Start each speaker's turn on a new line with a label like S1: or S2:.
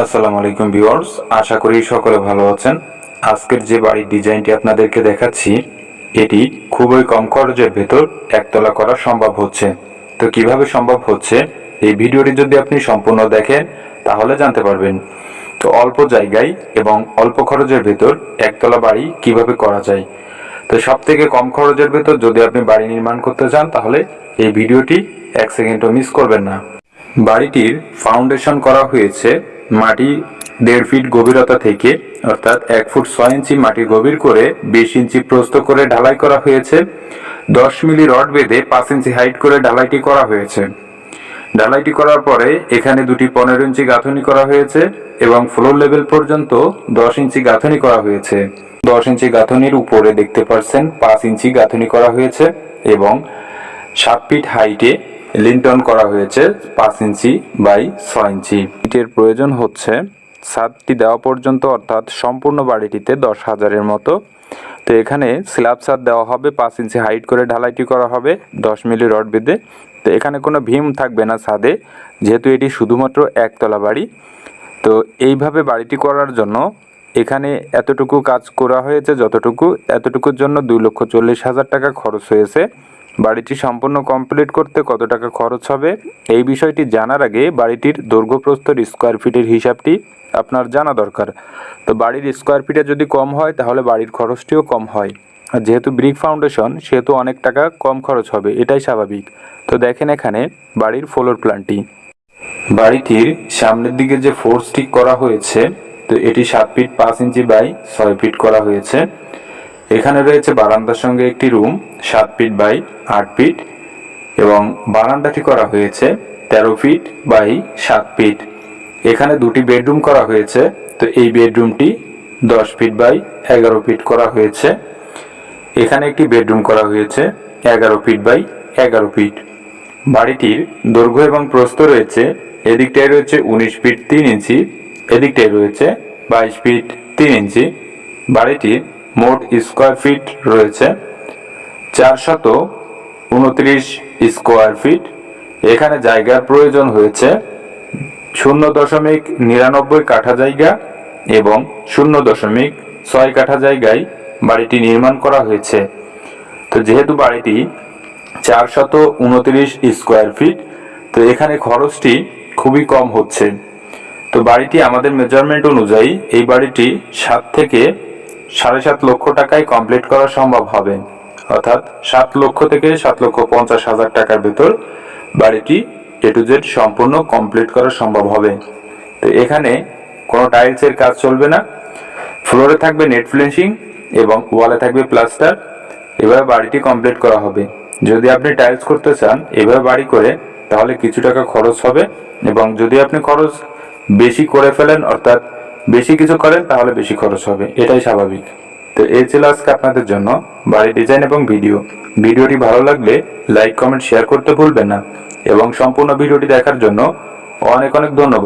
S1: আসসালামু আলাইকুম ভিউয়ার্স, আশা করি সকলে ভালো আছেন। আজকের যে বাড়ির ডিজাইনটি আপনাদেরকে দেখাচ্ছি, এটি খুবই কম খরচের ভেতর একতলা করা সম্ভব হচ্ছে। তো কীভাবে সম্ভব হচ্ছে? এই ভিডিওটি যদি আপনি সম্পূর্ণ দেখেন, তাহলে জানতে পারবেন। তো অল্প জায়গায় এবং অল্প খরচের ভেতর একতলা বাড়ি কীভাবে করা যায়। তো সব থেকে কম খরচের ভেতর যদি আপনি বাড়ি নির্মাণ করতে চান, তাহলে এই ভিডিওটি এক সেকেন্ডও মিস করবেন না। বাড়িটির ফাউন্ডেশন করা হয়েছে মাটি দেড় ফিট গভীরতা থেকে, অর্থাৎ এক ফুট ছয় ইঞ্চি মাটি গভীর করে বিশ ইঞ্চি প্রস্ত করে ঢালাই করা হয়েছে। দশ মিলি রড বেঁধে পাঁচ ইঞ্চি হাইট করে ঢালাইটি করা হয়েছে। ঢালাইটি করার পরে এখানে দুটি পনেরো ইঞ্চি গাঁথনি করা হয়েছে এবং ফ্লোর লেভেল পর্যন্ত দশ ইঞ্চি গাঁথনি করা হয়েছে। দশ ইঞ্চি গাঁথনির উপরে দেখতে পাচ্ছেন পাঁচ ইঞ্চি গাঁথনি করা হয়েছে এবং সাত ফিট হাইটে লিন্টন করা হয়েছে পাঁচ ইঞ্চি বাই ছয় ইঞ্চি। ইটের প্রয়োজন হচ্ছে ছাদটি দেওয়া পর্যন্ত, অর্থাৎ সম্পূর্ণ বাড়িটিতে দশ হাজারের মতো। তো এখানে স্ল্যাব ছাদ দেওয়া হবে, পাঁচ ইঞ্চি হাইট করে ঢালাইটি করা হবে, দশ মিলি রড বেঁধে। তো এখানে কোনো ভীম থাকবে না ছাদে, যেহেতু এটি শুধুমাত্র একতলা বাড়ি। তো এইভাবে বাড়িটি করার জন্য এখানে এতটুকু কাজ করা হয়েছে, যতটুকু, এতটুকুর জন্য দুই লক্ষ চল্লিশ হাজার টাকা খরচ হয়েছে। বাড়িটি সম্পূর্ণ কমপ্লিট করতে কত টাকা খরচ হবে? এই বিষয়টি জানার আগে বাড়িটির দৈর্ঘ্যপ্রস্তর স্কোয়ার ফিটের হিসাবটি আপনার জানা দরকার। তো বাড়ির স্কোয়ার ফিটে যদি কম হয়, তাহলে বাড়ির খরচটিও কম হয়। আর যেহেতু ব্রিক ফাউন্ডেশন সেহেতু অনেক টাকা কম খরচ হবে, এটাই স্বাভাবিক। তো দেখেন এখানে বাড়ির ফ্লোর প্ল্যানটি বাড়িটির সামনের দিকে যে ফোর্স ঠিক করা হয়েছে, তো এটি সাত ফিট পাঁচ ইঞ্চি বাই ছয় ফিট করা হয়েছে। এখানে রয়েছে বারান্দার সঙ্গে একটি রুম, সাত ফিট বাই আট ফিট, এবং বারান্দাটি করা হয়েছে তেরো ফিট বাই সাত ফিট। এখানে দুটি বেডরুম করা হয়েছে, তো এই বেডরুমটি দশ ফিট বাই এগারো ফিট করা হয়েছে। এখানে একটি বেডরুম করা হয়েছে, এগারো ফিট বাই এগারো ফিট। বাড়িটির দৈর্ঘ্য এবং প্রস্থ রয়েছে, এদিকটায় রয়েছে উনিশ ফিট তিন ইঞ্চি, এদিকটায় রয়েছে বাইশ ফিট তিন ইঞ্চি। বাড়িটির মোট স্কোয়ার ফিট রয়েছে। চারশত উনত্রিশ স্কোয়ার ফিট। এখানে জায়গার প্রয়োজন হয়েছে শূন্য দশমিক নিরানব্বই কাঠা জায়গা এবং শূন্য দশমিক ছয় কাঠা জায়গায় বাড়িটি নির্মাণ করা হয়েছে। তো যেহেতু বাড়িটি চারশত উনত্রিশ স্কোয়ার ফিট, তো এখানে খরচটি খুবই কম হচ্ছে। তো বাড়িটি আমাদের মেজারমেন্ট অনুযায়ী এই বাড়িটি সাত থেকে সাড়ে সাত লক্ষ টাকায় কমপ্লিট করা সম্ভব হবে। অর্থাৎ সাত লক্ষ থেকে সাত লক্ষ পঞ্চাশ হাজার টাকার ভেতর বাড়িটি এ টু জেড সম্পূর্ণ কমপ্লিট করা সম্ভব হবে। তো এখানে কোনো টাইলসের কাজ চলবে না। ফ্লোরে থাকবে নেট ফিনিশিং এবং ওয়ালে থাকবে প্লাস্টার এভাবে বাড়িটি কমপ্লিট করা হবে। যদি আপনি টাইলস করতে চান এভাবে বাড়ি করে, তাহলে কিছু টাকা খরচ হবে এবং যদি আপনি খরচ বেশি করে ফেলেন, অর্থাৎ বেশি কিছু করেন, তাহলে বেশি খরচ হবে। এটাই স্বাভাবিক। তো এই ছিল আজকে আপনাদের জন্য বাড়ির ডিজাইন এবং ভিডিও। ভিডিওটি ভালো লাগলে লাইক, কমেন্ট, শেয়ার করতে ভুলবেন না। এবং সম্পূর্ণ ভিডিওটি দেখার জন্য অনেক অনেক ধন্যবাদ।